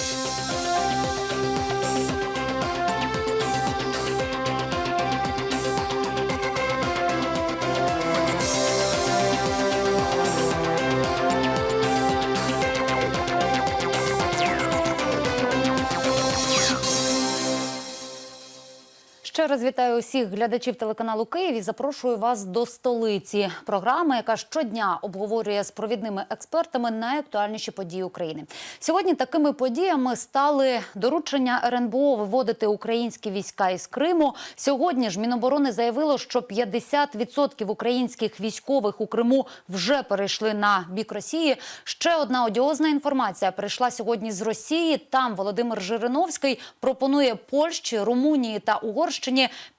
Música Ще раз вітаю усіх глядачів телеканалу Київ і запрошую вас до столиці. Програми, яка щодня обговорює з провідними експертами найактуальніші події України. Сьогодні такими подіями стали доручення РНБО виводити українські війська із Криму. Сьогодні ж Міноборони заявило, що 50% українських військових у Криму вже перейшли на бік Росії. Ще одна одіозна інформація прийшла сьогодні з Росії. Там Володимир Жириновський пропонує Польщі, Румунії та Угорщині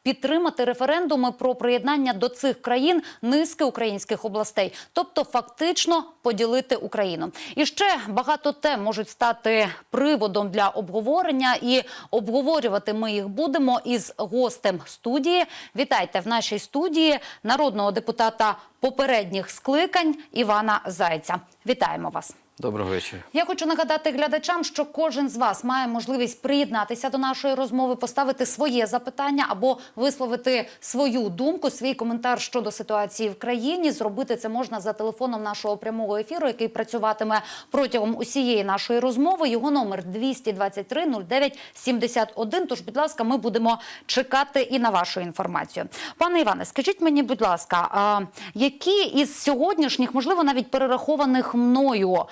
підтримати референдуми про приєднання до цих країн низки українських областей, тобто фактично поділити Україну. І ще багато тем можуть стати приводом для обговорення, і обговорювати ми їх будемо із гостем студії. Вітайте в нашій студії народного депутата попередніх скликань Івана Зайця. Вітаємо вас. Доброго вечора. Я хочу нагадати глядачам, що кожен з вас має можливість приєднатися до нашої розмови, поставити своє запитання або висловити свою думку, свій коментар щодо ситуації в країні. Зробити це можна за телефоном нашого прямого ефіру, який працюватиме протягом усієї нашої розмови. Його номер 223 09 71. Тож, будь ласка, ми будемо чекати і на вашу інформацію. Пане Іване, скажіть мені, будь ласка, а які із сьогоднішніх, можливо, навіть перерахованих мною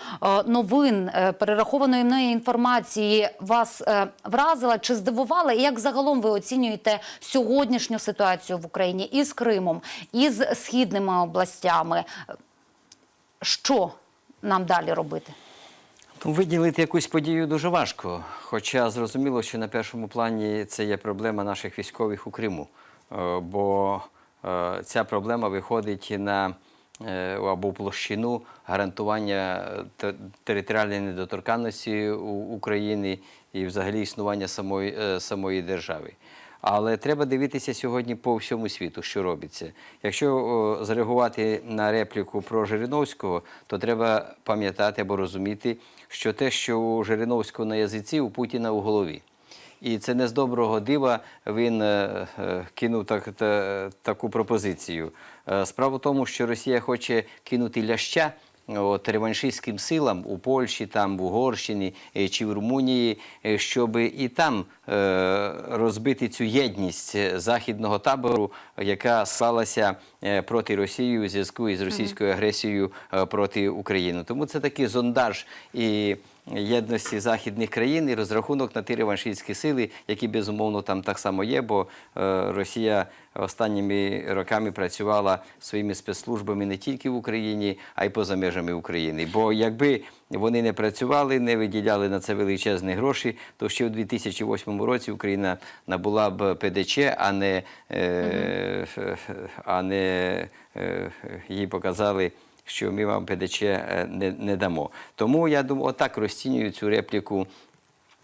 новин, е, перерахованої мною інформації вас е, вразила чи здивувала? І як загалом ви оцінюєте сьогоднішню ситуацію в Україні із Кримом, із східними областями? Що нам далі робити? Ну, Виділити якусь подію дуже важко. Хоча зрозуміло, що на першому плані це є проблема наших військових у Криму. Е, Бо е, ця проблема виходить на е, або площину гарантування територіальної недоторканності України і взагалі існування самої, е, самої держави. Але треба дивитися сьогодні по всьому світу, що робиться. Якщо о, зреагувати на репліку про Жириновського, то треба пам'ятати або розуміти, що те, що у Жириновського на язиці, у Путіна у голові. І це не з доброго дива він е, е, кинув так, та- таку пропозицію. Е, Справа в тому, що Росія хоче кинути ляща от, реваншистським силам у Польщі, там, в Угорщині чи в Румунії, щоб і там розбити цю єдність західного табору, яка склалася проти Росії у зв'язку із російською агресією проти України. Тому це такий зондаж і єдності західних країн і розрахунок на ті реваншистські сили, які безумовно там так само є, бо е, Росія останніми роками працювала своїми спецслужбами не тільки в Україні, а й поза межами України. Бо якби вони не працювали, не виділяли на це величезні гроші, то ще у 2008 році Україна набула б ПДЧ, а не, е, а не е, їй показали що ми вам ПДЧ е, не, не дамо. Тому я думаю, отак розцінюю цю репліку.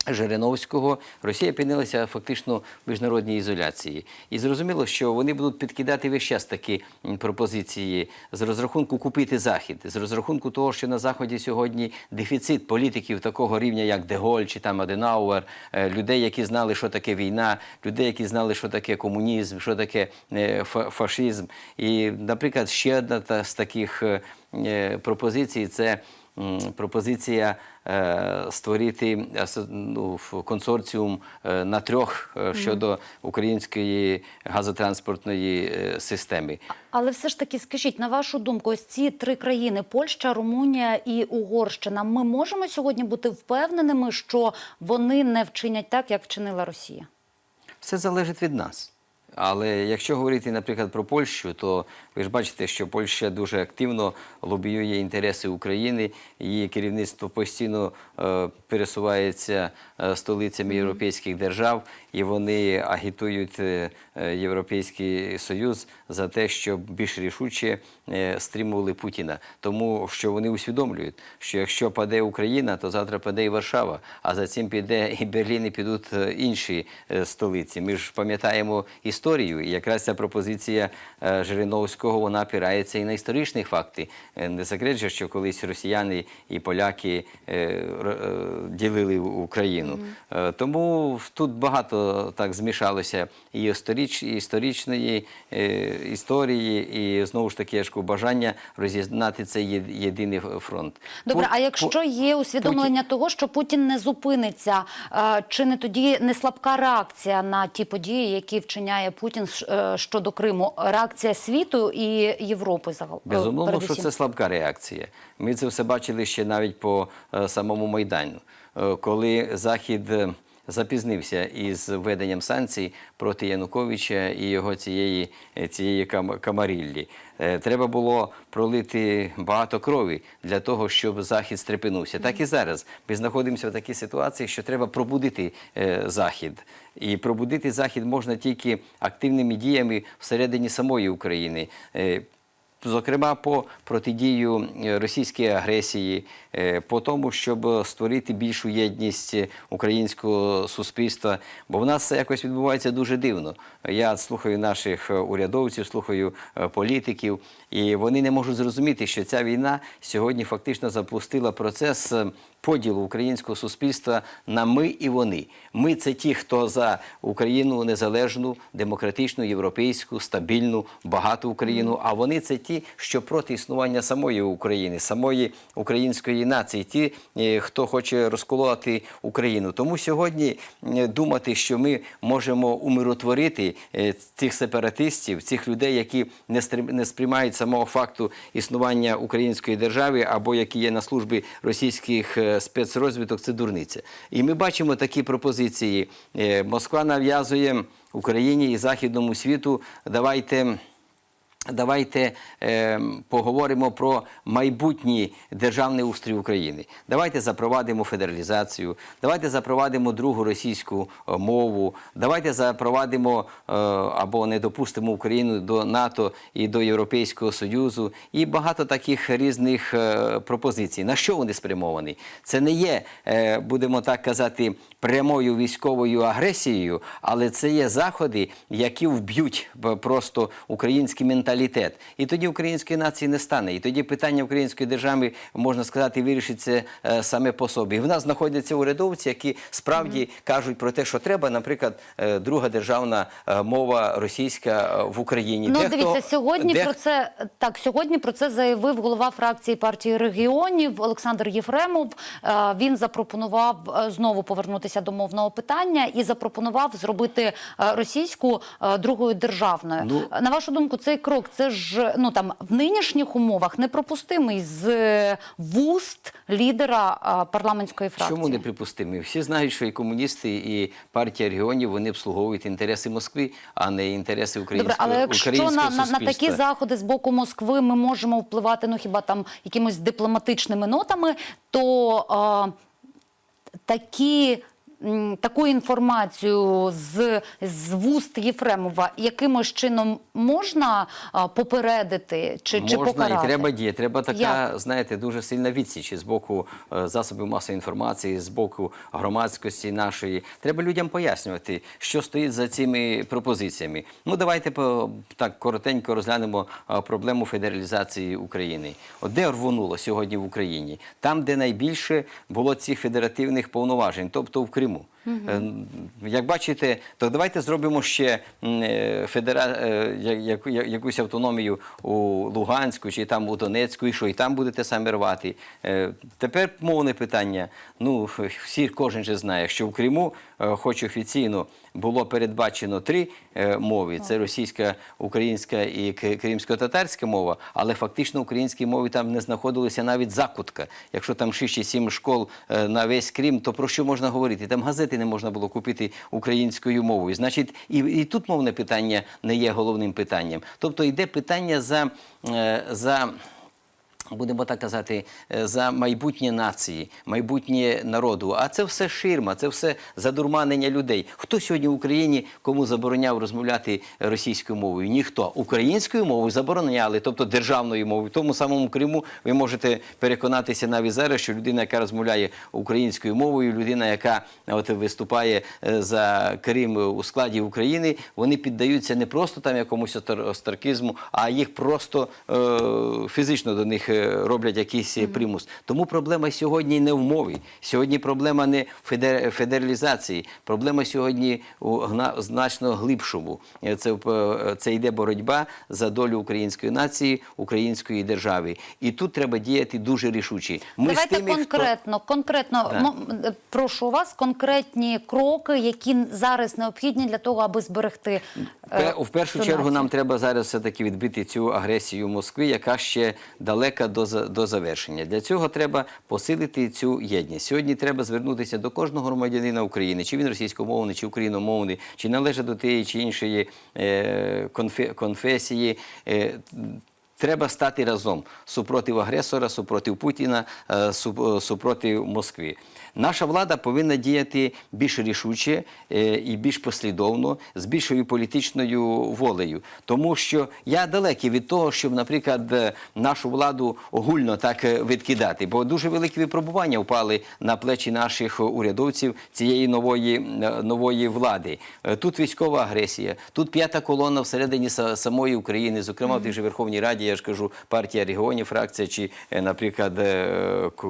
Жириновського Росія опинилася фактично в міжнародній ізоляції, і зрозуміло, що вони будуть підкидати весь час такі пропозиції з розрахунку купити захід, з розрахунку того, що на заході сьогодні дефіцит політиків такого рівня, як Деголь чи там Аденауер, е, людей, які знали, що таке війна, людей, які знали, що таке комунізм, що таке е, фашизм. І, наприклад, ще одна з таких е, пропозицій це пропозиція е, створити ну, консорціум е, на трьох е, щодо української газотранспортної е, системи. Але все ж таки, скажіть, на вашу думку, ось ці три країни Польща, Румунія і Угорщина. Ми можемо сьогодні бути впевненими, що вони не вчинять так, як вчинила Росія? Все залежить від нас. Але якщо говорити, наприклад, про Польщу, то ви ж бачите, що Польща дуже активно лобіює інтереси України. Її керівництво постійно е, пересувається е, столицями європейських держав, і вони агітують е, е, Європейський Союз за те, щоб більш рішуче стримували Путіна. Тому що вони усвідомлюють, що якщо паде Україна, то завтра паде і Варшава, а за цим піде і Берлін, і підуть інші столиці. Ми ж пам'ятаємо історію. Історію. І якраз ця пропозиція е, Жириновського вона опирається і на історичні факти. Е, Не секрет, же, що колись росіяни і поляки е, ділили Україну. Е, Тому тут багато так змішалося і історич, і історичної історії, і знову ж таки ж бажання роз'єднати цей єдиний фронт. Добре, а якщо є усвідомлення того, що Путін не зупиниться, чи не тоді не слабка реакція на ті події, які вчиняє Путін е, щодо Криму? Реакція світу і Європи загалом? безумовно, Безумовно, що це слабка реакція. Ми це все бачили ще навіть по е, самому Майдану, Е, коли Захід е, запізнився із введенням санкцій проти Януковича і його цієї, е, цієї кам- камаріллі. Е, Треба було пролити багато крові для того, щоб Захід стрепенувся. Так і зараз. Ми знаходимося в такій ситуації, що треба пробудити е, Захід. І пробудити Захід можна тільки активними діями всередині самої України. Зокрема, по протидію е, російській агресії, е, по тому, щоб створити більшу єдність українського суспільства, бо в нас це якось відбувається дуже дивно. Я слухаю наших е, урядовців, слухаю політиків, і вони не можуть зрозуміти, що ця війна сьогодні фактично запустила процес е, поділу українського суспільства на ми і вони. Ми це ті, хто за Україну незалежну, демократичну, європейську, стабільну, багату Україну. А вони це ті, що проти існування самої України, самої української нації, ті, е, хто хоче розколоти Україну. Тому сьогодні е, думати, що ми можемо умиротворити цих сепаратистів, цих людей, які не стрим- не сприймають самого факту існування української держави або які є на службі російських е, спецрозвиток, це дурниця. І ми бачимо такі пропозиції. Е, Москва нав'язує Україні і західному світу. Давайте. Давайте е, поговоримо про майбутній державний устрій України. Давайте запровадимо федералізацію, давайте запровадимо другу російську е, мову, давайте запровадимо е, або не допустимо Україну до НАТО і до Європейського Союзу. І багато таких різних е, пропозицій. На що вони спрямовані? Це не є, е, будемо так казати, прямою військовою агресією, але це є заходи, які вб'ють просто український менталітет. І тоді української нації не стане. І тоді питання української держави, можна сказати, вирішиться е, саме по собі. І в нас знаходяться урядовці, які справді кажуть про те, що треба, наприклад, е, друга державна е, мова російська в Україні. Ну, Дехто- дивіться, сьогодні дех- про це так. Сьогодні про це заявив голова фракції партії регіонів Олександр Єфремов. Він запропонував знову повернутися до мовного питання і запропонував зробити російську другою державною. Ну- На вашу думку, цей крок це ж ну там в нинішніх умовах непропустимий з е, вуст лідера парламентської фракції. Чому неприпустимі? Всі знають, що і комуністи, і партія регіонів вони обслуговують інтереси Москви, а не інтереси українського Добре, але якщо українського на, на, на такі заходи з боку Москви ми можемо впливати, ну хіба там якимось дипломатичними нотами, то е, такі. Таку інформацію з, з вуст Єфремова якимось чином можна попередити чи, чи Можна покарати? і треба діяти. Треба така, Як? знаєте, дуже сильна відсіч з боку е, засобів масової інформації, з боку громадськості нашої. Треба людям пояснювати, що стоїть за цими пропозиціями. Ну давайте по так коротенько розглянемо е, проблему федералізації України. От де рвонуло сьогодні в Україні? Там, де найбільше було цих федеративних повноважень, тобто в Криму. Е, Як бачите, то давайте зробимо ще е, федера... е, якусь автономію у Луганську чи там у Донецьку, і що і там будете самі рвати. Е, Тепер мовне питання. Ну, всі, кожен же знає, що в Криму, хоч офіційно було передбачено три мови: це російська, українська і кримсько-татарська мова, але фактично українській мові там не знаходилося навіть закутка. Якщо там 6 чи 7 школ на весь Крим, то про що можна говорити? Там газети не можна було купити українською мовою. Значить, і, і тут мовне питання не є головним питанням. Тобто йде питання за, е, за Будемо так казати, е, за майбутнє нації, майбутнє народу. А це все ширма, це все задурманення людей. Хто сьогодні в Україні кому забороняв розмовляти російською мовою? Ніхто. Українською мовою забороняли, тобто державною мовою. В тому самому Криму ви можете переконатися навіть зараз, що людина, яка розмовляє українською мовою, людина, яка от виступає е, за Крим у складі України, вони піддаються не просто там якомусь остар- остракізму, а їх просто е, фізично до них е, роблять якийсь е, примус. Тому проблема сьогодні не в мові. Сьогодні проблема не в федер- федералізації. Проблема сьогодні у гна- значно глибшому. Е, Це, е, це йде боротьба за долю української нації, української держави. І тут треба діяти дуже рішуче. Ми з Давайте тими, хто- конкретно, конкретно Так. е, прошу вас конкретні кроки, які зараз необхідні для того, аби зберегти е, В першу чергу нам треба зараз все-таки відбити цю агресію Москви, яка ще далека до, за- до завершення. Для цього треба посилити цю єдність. Сьогодні треба звернутися до кожного громадянина України, чи він російськомовний, чи україномовний, чи належить до тієї чи іншої е, конфе- конфесії. Е, Треба стати разом супротив агресора, супротив Путіна, е, е, супротив Москви. Наша влада повинна діяти більш рішуче е, і більш послідовно, з більшою політичною волею. Тому що я далекий від того, щоб, наприклад, е, нашу владу огульно так е, відкидати, бо дуже великі випробування впали на плечі наших урядовців цієї нової, нової влади. Тут військова агресія, тут п'ята колона всередині са- самої України, зокрема в тій же Верховній Раді, я ж кажу, партія регіонів, фракція чи, наприклад,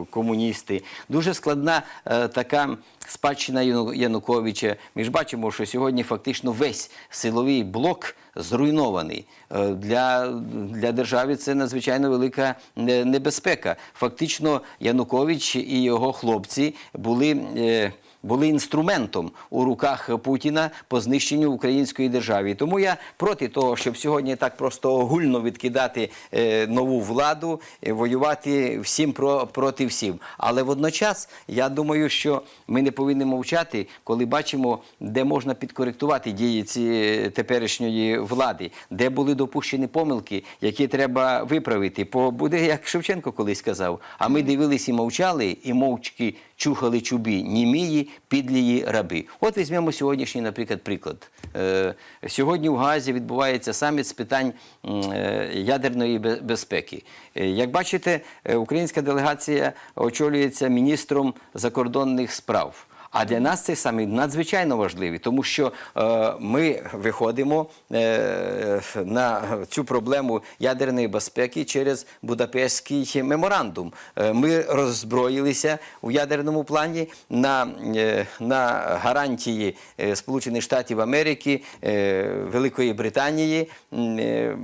комуністи. Дуже складна така спадщина Яну- Януковича. Ми ж бачимо, що сьогодні фактично весь силовий блок зруйнований. Е, Для, для держави це надзвичайно велика небезпека. Фактично, Янукович і його хлопці були. Е, були інструментом у руках Путіна по знищенню української держави. Тому я проти того, щоб сьогодні так просто огульно відкидати е, нову владу, е, воювати всім про, проти всім. Але водночас я думаю, що ми не повинні мовчати, коли бачимо, де можна підкоректувати дії цієї теперішньої влади, де були допущені помилки, які треба виправити. Бо буде, як Шевченко колись казав, а ми дивились і мовчали, і мовчки чухали чубі, німії, підлії раби. От візьмемо сьогоднішній, наприклад, приклад. Е, сьогодні в Газі відбувається саміт з питань е, ядерної безпеки. Е, Як бачите, українська делегація очолюється міністром закордонних справ. А для нас цей саміт надзвичайно важливий, тому що е, ми виходимо е, на цю проблему ядерної безпеки через Будапештський меморандум. Е, ми роззброїлися у ядерному плані на, е, на гарантії е, Сполучених Штатів Америки, е, Великої Британії. е,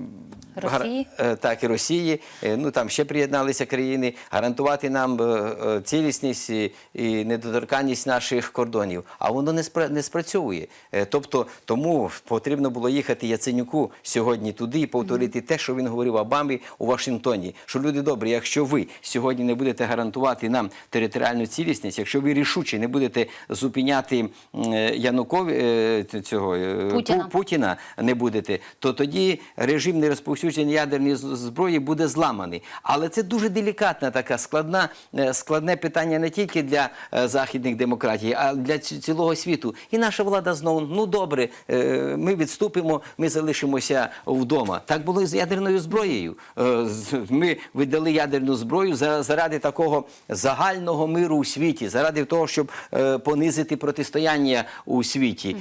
Росії? Е, так, і Росії, Е, ну там ще приєдналися країни, гарантувати нам е, цілісність і, недоторканність наших кордонів. А воно не спра- не спрацьовує. Тобто тому потрібно було їхати Яценюку сьогодні туди і повторити те, що він говорив Обамі у Вашингтоні. Що люди добрі, якщо ви сьогодні не будете гарантувати нам територіальну цілісність, якщо ви рішуче не будете зупиняти Янукові цього Путіна. Путіна не будете, то тоді режим нерозповсюдження ядерної зброї буде зламаний. Але це дуже делікатна така складна, е, складне питання не тільки для е, західних демократій, а для цілого світу. І наша влада знову, ну добре, е, ми відступимо, ми залишимося вдома. Так було і з ядерною зброєю. Ми віддали ядерну зброю за- заради такого загального миру у світі, заради того, щоб понизити протистояння у світі.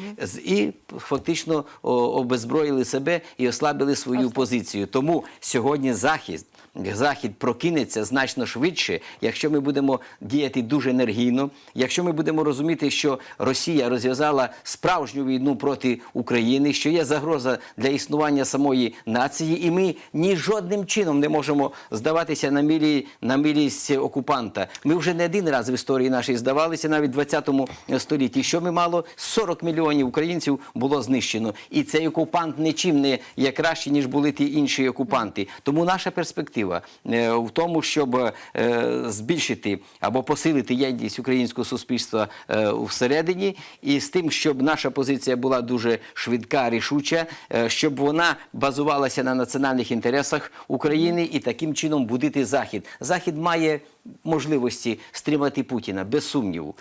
І фактично обезброїли себе і ослабили свою позицію. Тому сьогодні захід. Захід прокинеться значно швидше, якщо ми будемо діяти дуже енергійно, якщо ми будемо розуміти, що Росія розв'язала справжню війну проти України, що є загроза для існування самої нації, і ми ні жодним чином не можемо здаватися на мілі на мілість окупанта. Ми вже не один раз в історії нашій здавалися, навіть в 20 столітті. Що ми мало 40 мільйонів українців було знищено, і цей окупант нічим не є краще, ніж були ті інші окупанти. Тому наша перспектива. Перспектива е, в тому, щоб е, збільшити або посилити єдність українського суспільства е, всередині, і з тим, щоб наша позиція була дуже швидка, рішуча, щоб вона базувалася на національних інтересах України і таким чином будити Захід. Захід має можливості стримати Путіна без сумніву.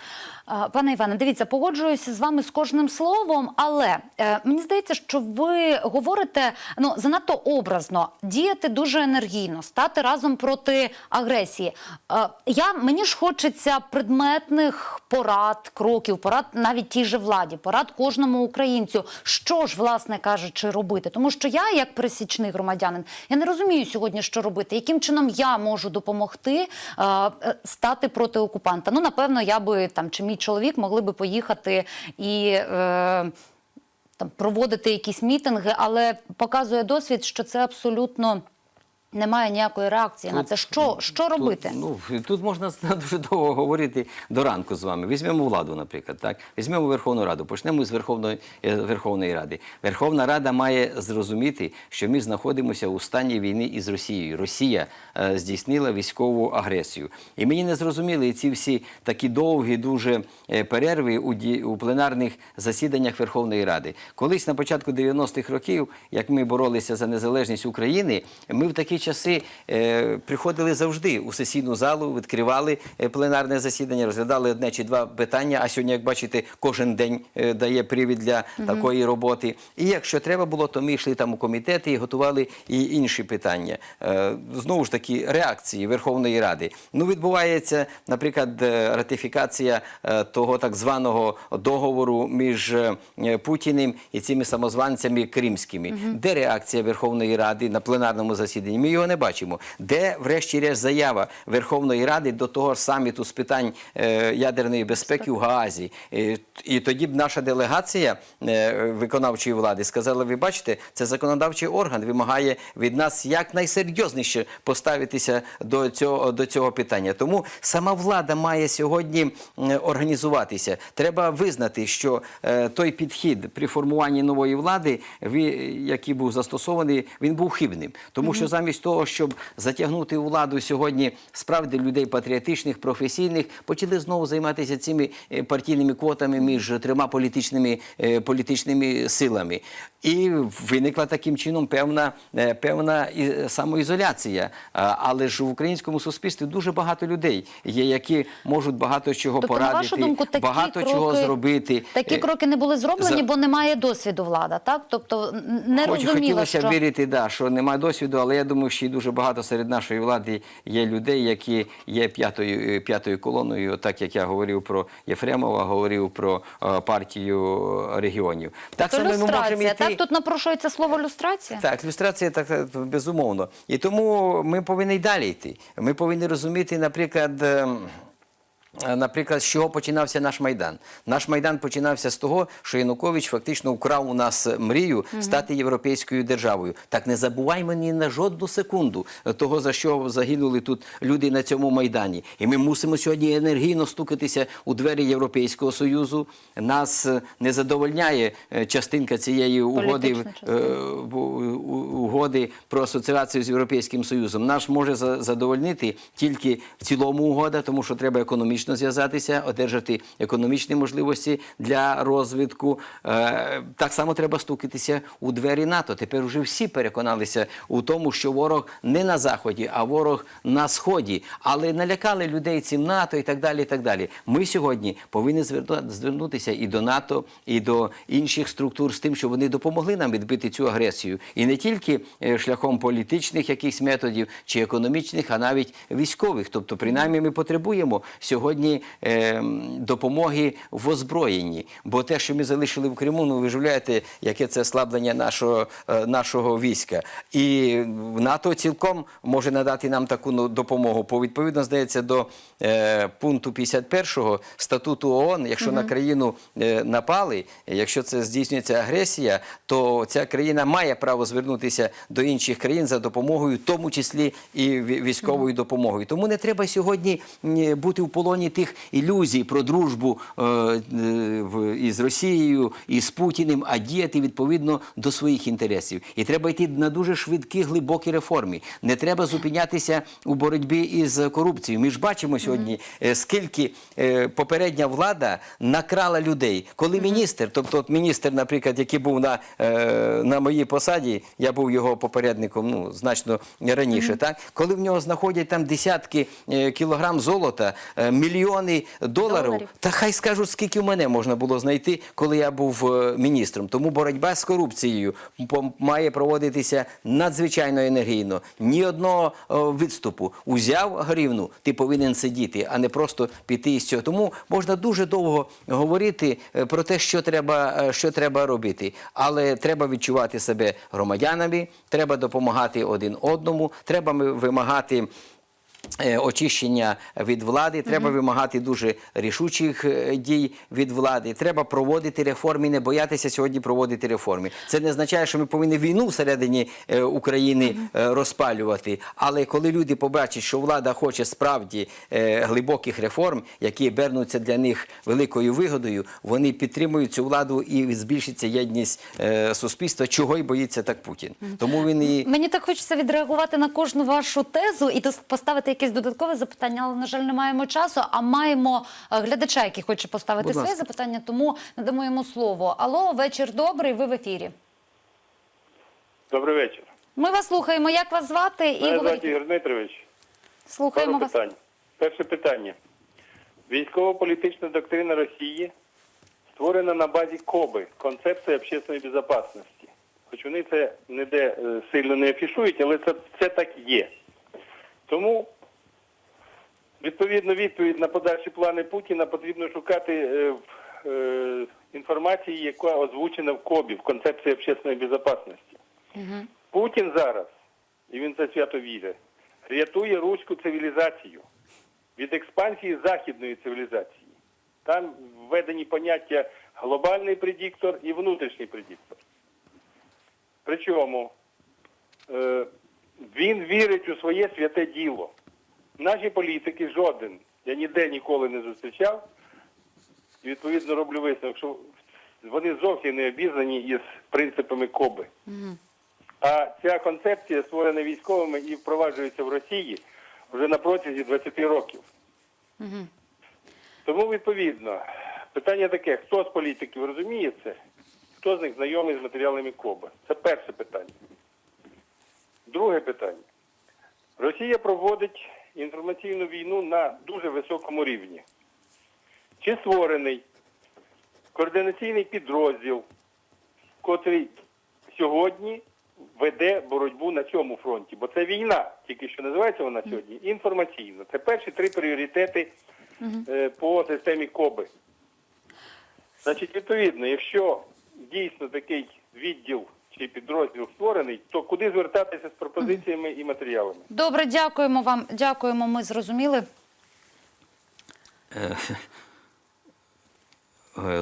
Пане Іване, дивіться, погоджуюся з вами з кожним словом, але е, мені здається, що ви говорите ну занадто образно, діяти дуже енергійно, стати разом проти агресії. Е, я мені ж хочеться предметних порад, кроків, порад навіть тій же владі, порад кожному українцю. Що ж, власне кажучи, робити? Тому що я, як пересічний громадянин, я не розумію сьогодні, що робити, яким чином я можу допомогти е, стати проти окупанта. Ну, напевно, я би там чи мій чоловік могли би поїхати і. Е, там проводити якісь мітинги, але показує досвід, що це абсолютно немає ніякої реакції на це. Що, що робити? Тут, ну, тут можна дуже довго говорити до ранку з вами. Візьмемо владу, наприклад. Так? Візьмемо Верховну Раду. Почнемо з Верховної, е, Верховної Ради. Верховна Рада має зрозуміти, що ми знаходимося у стані війни із Росією. Росія е, здійснила військову агресію. І мені не зрозуміли ці всі такі довгі дуже е, перерви у, ді- у пленарних засіданнях Верховної Ради. Колись на початку 90-х років, як ми боролися за незалежність України, ми в такі часи е, приходили завжди у сесійну залу, відкривали е, пленарне засідання, розглядали одне чи два питання. А сьогодні, як бачите, кожен день е, дає привід для такої роботи. І якщо треба було, то ми йшли там у комітети і готували і інші питання. Знову ж таки, реакції Верховної Ради. Ну, відбувається, наприклад, ратифікація того так званого договору між Путіним і цими самозванцями кримськими. Де реакція Верховної Ради на пленарному засіданні? Ми його не бачимо. Де, врешті-решт, заява Верховної Ради до того ж саміту з питань е, ядерної безпеки в Гаазі? Е, І тоді б наша делегація е, виконавчої влади сказала: ви бачите, це законодавчий орган вимагає від нас якнайсерйозніше поставитися до цього, до цього питання. Тому сама влада має сьогодні організуватися. Треба визнати, що е, той підхід при формуванні нової влади, який був застосований, він був хибним. Тому що замість того, щоб затягнути у владу сьогодні справді людей патріотичних, професійних, почали знову займатися цими е, партійними квотами між трьома політичними, е, політичними силами. І виникла таким чином певна, е, певна самоізоляція. Але ж в українському суспільстві дуже багато людей є, які можуть багато чого Тобто, на порадити, вашу думку, такі багато кроки, чого зробити. Такі кроки не були зроблені, за- бо немає досвіду влада, так? Тобто не Хоч розуміла, хотілося що... вірити, да, що немає досвіду, але я думаю, що і дуже багато серед нашої влади є людей, які є п'ятою е, п'ятою колоною, так як я говорив про Єфремова, говорив про е, партію регіонів. Так само ми можемо йти. так? Тут напрошується слово люстрація? Так, люстрація так так, безумовно. І тому ми повинні й далі йти. Ми повинні розуміти, наприклад. Е, Наприклад, з чого починався наш майдан? Наш майдан починався з того, що Янукович фактично вкрав у нас мрію стати європейською державою. Так не забуваймо ні на жодну секунду того, за що загинули тут люди на цьому майдані. І ми мусимо сьогодні енергійно стукатися у двері Європейського союзу. Нас е, не задовольняє е, частинка цієї угоди угоди про асоціацію з Європейським Союзом. Наш може за- задовольнити тільки в цілому угода, тому що треба економічно зв'язатися, одержати економічні можливості для розвитку. Е, Так само треба стукатися у двері НАТО. Тепер вже всі переконалися у тому, що ворог не на заході, а ворог на сході. Але налякали людей цим НАТО і так далі. І так далі. Ми сьогодні повинні зверну- звернутися і до НАТО, і до інших структур з тим, щоб вони допомогли нам відбити цю агресію. І не тільки е, шляхом політичних якихось методів чи економічних, а навіть військових. Тобто, принаймні, ми потребуємо сьогодні е, допомоги в озброєнні. Бо те, що ми залишили в Криму, ну ви ж яке це ослаблення нашого, е, нашого війська. І НАТО цілком може надати нам таку ну, допомогу. По відповідно, здається, до е, пункту 51 статуту ООН, якщо на країну е, напали, якщо це здійснюється агресія, то ця країна має право звернутися до інших країн за допомогою, в тому числі і ві- військовою допомогою. Тому не треба сьогодні бути в полоні фоні тих ілюзій про дружбу е, е, із Росією і з Путіним, а діяти відповідно до своїх інтересів. І треба йти на дуже швидкі, глибокі реформи. Не треба зупинятися у боротьбі із корупцією. Ми ж бачимо сьогодні, е, скільки попередня влада накрала людей. Коли міністр, тобто от міністр, наприклад, який був на, на моїй посаді, я був його попередником ну, значно раніше, так? коли в нього знаходять там десятки кілограм золота, е, мільйони доларів, Доларів. та хай скажуть, скільки в мене можна було знайти, коли я був е, міністром. Тому боротьба з корупцією має проводитися надзвичайно енергійно. Ні одного е, відступу. Узяв гривну, ти повинен сидіти, а не просто піти із цього. Тому можна дуже довго говорити е, про те, що треба, що треба робити. Але треба відчувати себе громадянами, треба допомагати один одному, треба вимагати. Е, Очищення від влади, треба вимагати дуже рішучих е, дій від влади. Треба проводити реформи, не боятися сьогодні проводити реформи. Це не означає, що ми повинні війну всередині е, України розпалювати. Але коли люди побачать, що влада хоче справді глибоких реформ, які обернуться для них великою вигодою, вони підтримують цю владу і збільшиться єдність суспільства, чого й боїться так Путін. Тому він і Мені так хочеться відреагувати на кожну вашу тезу і дос- поставити якесь додаткове запитання, але на жаль, не маємо часу. А маємо е, глядача, який хоче поставити Будь своє ласка. запитання, тому надамо йому слово. Алло, вечір добрий. Ви в ефірі. Добрий вечір. Ми вас слухаємо. Як вас звати? І Мене говоріть. звати Ігор Дмитрович. Слухаємо Пару вас. питань. Перше питання. Військово-політична доктрина Росії створена на базі КОБИ концепції общественної безпечності. Хоч вони це ніде е, сильно не афішують, але це, це так є. Тому, відповідно, відповідь на подальші плани Путіна потрібно шукати е, в е, інформації, яка озвучена в КОБі, в концепції общественної безпечності. Путін зараз, і він це свято вірить, рятує руську цивілізацію від експансії західної цивілізації. Там введені поняття глобальний предиктор і внутрішній предиктор. Причому е, він вірить у своє святе діло. Наші політики жоден, я ніде ніколи не зустрічав, і відповідно роблю висновок, що вони зовсім не обізнані із принципами Коби. А ця концепція створена військовими і впроваджується в Росії вже на протязі 20 років. Тому, відповідно, питання таке, хто з політиків розуміє це, хто з них знайомий з матеріалами Коба? Це перше питання. Друге питання. Росія проводить інформаційну війну на дуже високому рівні. Чи створений координаційний підрозділ, котрий сьогодні веде боротьбу на цьому фронті? Бо це війна, тільки що називається вона сьогодні інформаційна. Це перші три пріоритети е, по системі КОБИ. Значить, відповідно, якщо дійсно такий відділ чи підрозділ створений, то куди звертатися з пропозиціями і матеріалами? Добре, дякуємо вам. Дякуємо. Ми зрозуміли. Е,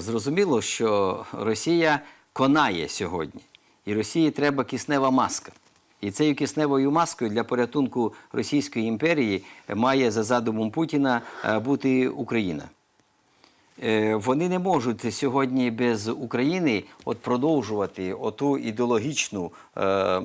Зрозуміло, що Росія конає сьогодні, і Росії треба киснева маска. І цією кисневою маскою для порятунку Російської імперії має за задумом Путіна е, бути Україна. Е, Вони не можуть сьогодні без України от продовжувати оту ідеологічну, е,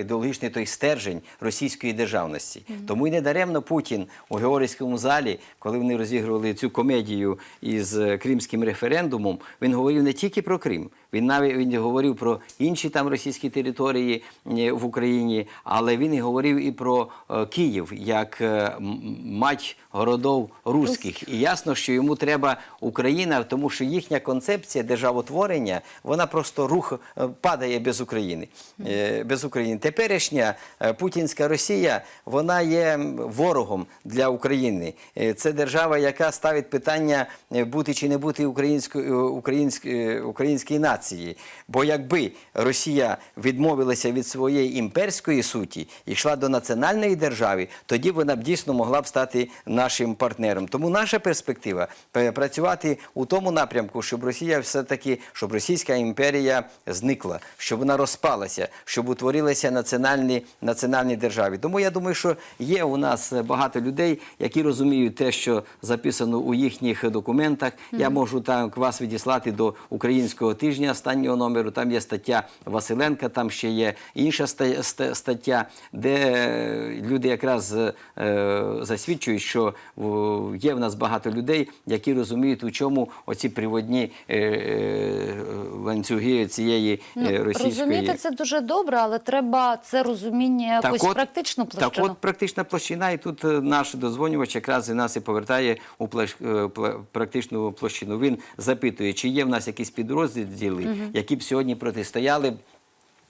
ідеологічний той стержень російської державності. Тому і не даремно Путін у Георгійському залі, коли вони розігрували цю комедію із е, кримським референдумом, він говорив не тільки про Крим. Він навіть він говорив про інші там російські території е, в Україні, але він і говорив і про е, Київ як е, мать городов руських. І ясно, що йому треба Україна, тому що їхня концепція державотворення вона просто рух падає без України. Без України. Теперішня путінська Росія вона є ворогом для України. Це держава, яка ставить питання бути чи не бути українською українською української нації. Бо якби Росія відмовилася від своєї імперської суті і йшла до національної держави, тоді вона б дійсно могла б стати нашим партнером. Тому наша перспектива працювати. у тому напрямку, щоб Росія все-таки, щоб Російська імперія зникла, щоб вона розпалася, щоб утворилися національні, національні держави. Тому я думаю, що є у нас багато людей, які розуміють те, що записано у їхніх документах. Я можу так вас відіслати до українського тижня останнього номеру. Там є стаття Василенка, там ще є інша ста- ста- стаття, де е, люди якраз е, засвідчують, що є в нас багато людей, які розуміють, у чому оці приводні е, ланцюги цієї е, російської. Розуміти це дуже добре, але треба це розуміння якось практичну площину. Так от практична площина, і тут наш дозвонювач якраз і нас і повертає у практичну площину. Він запитує, чи є в нас якісь підрозділи, які б сьогодні протистояли. б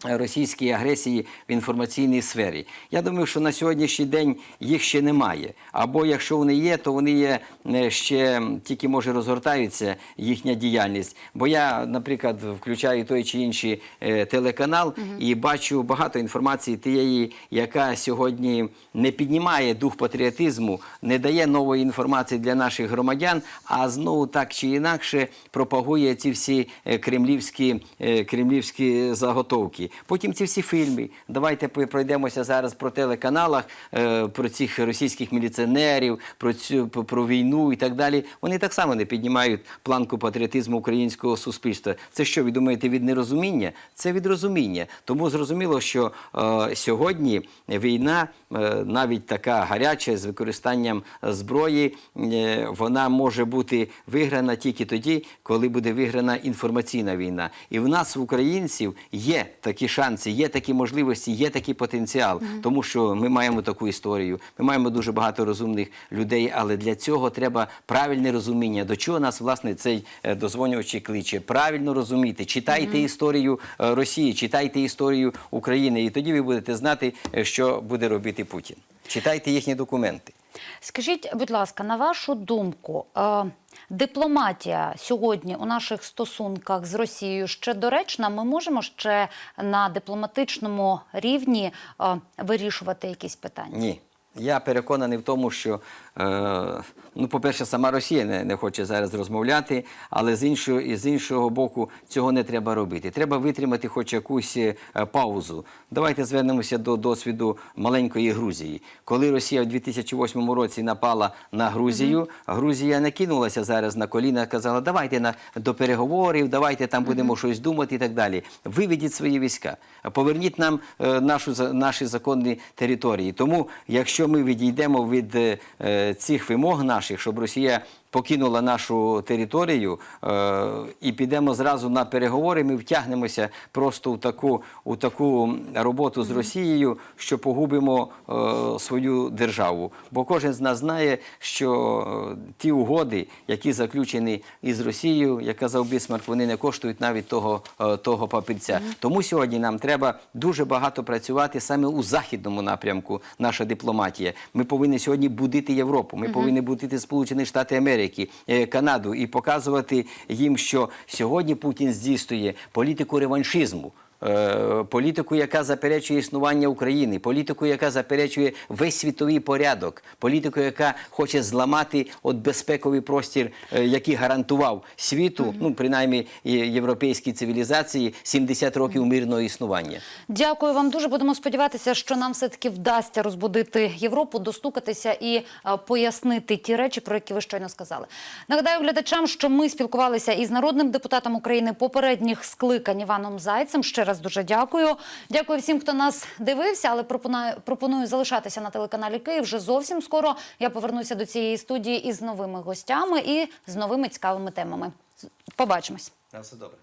Російській агресії в інформаційній сфері. Я думаю, що на сьогоднішній день їх ще немає. Або якщо вони є, то вони є е, ще тільки може розгортаються їхня діяльність. Бо я, наприклад, включаю той чи інший е, телеканал і бачу багато інформації тієї, яка сьогодні не піднімає дух патріотизму, не дає нової інформації для наших громадян, а знову так чи інакше пропагує ці всі е, кремлівські, кремлівські заготовки. Потім ці всі фільми. Давайте пройдемося зараз про телеканалах, е, про цих російських міліціонерів, про цю про війну і так далі. Вони так само не піднімають планку патріотизму українського суспільства. Це що, ви думаєте, від нерозуміння? Це від розуміння. Тому зрозуміло, що е, сьогодні війна, е, навіть така гаряча з використанням зброї, е, вона може бути виграна тільки тоді, коли буде виграна інформаційна війна. І в нас, в українців, є такі шанси, є такі можливості, є такий потенціал, тому що ми маємо таку історію. Ми маємо дуже багато розумних людей, але для цього треба правильне розуміння. До чого нас власне цей е, дозвонювач кличе? Правильно розуміти, читайте історію е, Росії, читайте історію України, і тоді ви будете знати, е, що буде робити Путін. Читайте їхні документи. Скажіть, будь ласка, на вашу думку, е, дипломатія сьогодні у наших стосунках з Росією ще доречна? Ми можемо ще на дипломатичному рівні е, вирішувати якісь питання? Ні. Я переконаний в тому, що, е, ну, по-перше, сама Росія не, не хоче зараз розмовляти, але з іншого, і з іншого боку цього не треба робити. Треба витримати хоч якусь е, паузу. Давайте звернемося до досвіду маленької Грузії. Коли Росія в 2008 році напала на Грузію, Грузія не кинулася зараз на коліна, казала, давайте на, до переговорів, давайте там будемо щось думати і так далі. Виведіть свої війська, поверніть нам е, нашу, наші законні території. Тому, якщо ми відійдемо від е, цих вимог наших, щоб Росія покинула нашу територію е, і підемо зразу на переговори, ми втягнемося просто у таку, у таку роботу з Росією, що погубимо е, свою державу. Бо кожен з нас знає, що е, ті угоди, які заключені із Росією, як казав Бісмарк, вони не коштують навіть того, е, того папірця. Тому сьогодні нам треба дуже багато працювати саме у західному напрямку. Наша дипломатія. Ми повинні сьогодні будити Європу. Ми повинні будити Сполучені Штати Америки, е, Канаду і показувати їм, що сьогодні Путін здійснює політику реваншизму. Е, Політику, яка заперечує існування України, політику, яка заперечує весь світовий порядок, політику, яка хоче зламати от безпековий простір, е, який гарантував світу, ну принаймні і європейській цивілізації 70 років мирного існування. Дякую вам дуже. Будемо сподіватися, що нам все таки вдасться розбудити Європу, достукатися і е, пояснити ті речі, про які ви щойно сказали. Нагадаю глядачам, що ми спілкувалися із народним депутатом України попередніх скликань Іваном Зайцем. Ще раз дуже дякую. Дякую всім, хто нас дивився, але пропоную, пропоную залишатися на телеканалі Київ. Вже зовсім скоро я повернуся до цієї студії із новими гостями і з новими цікавими темами. Побачимось. На все добре.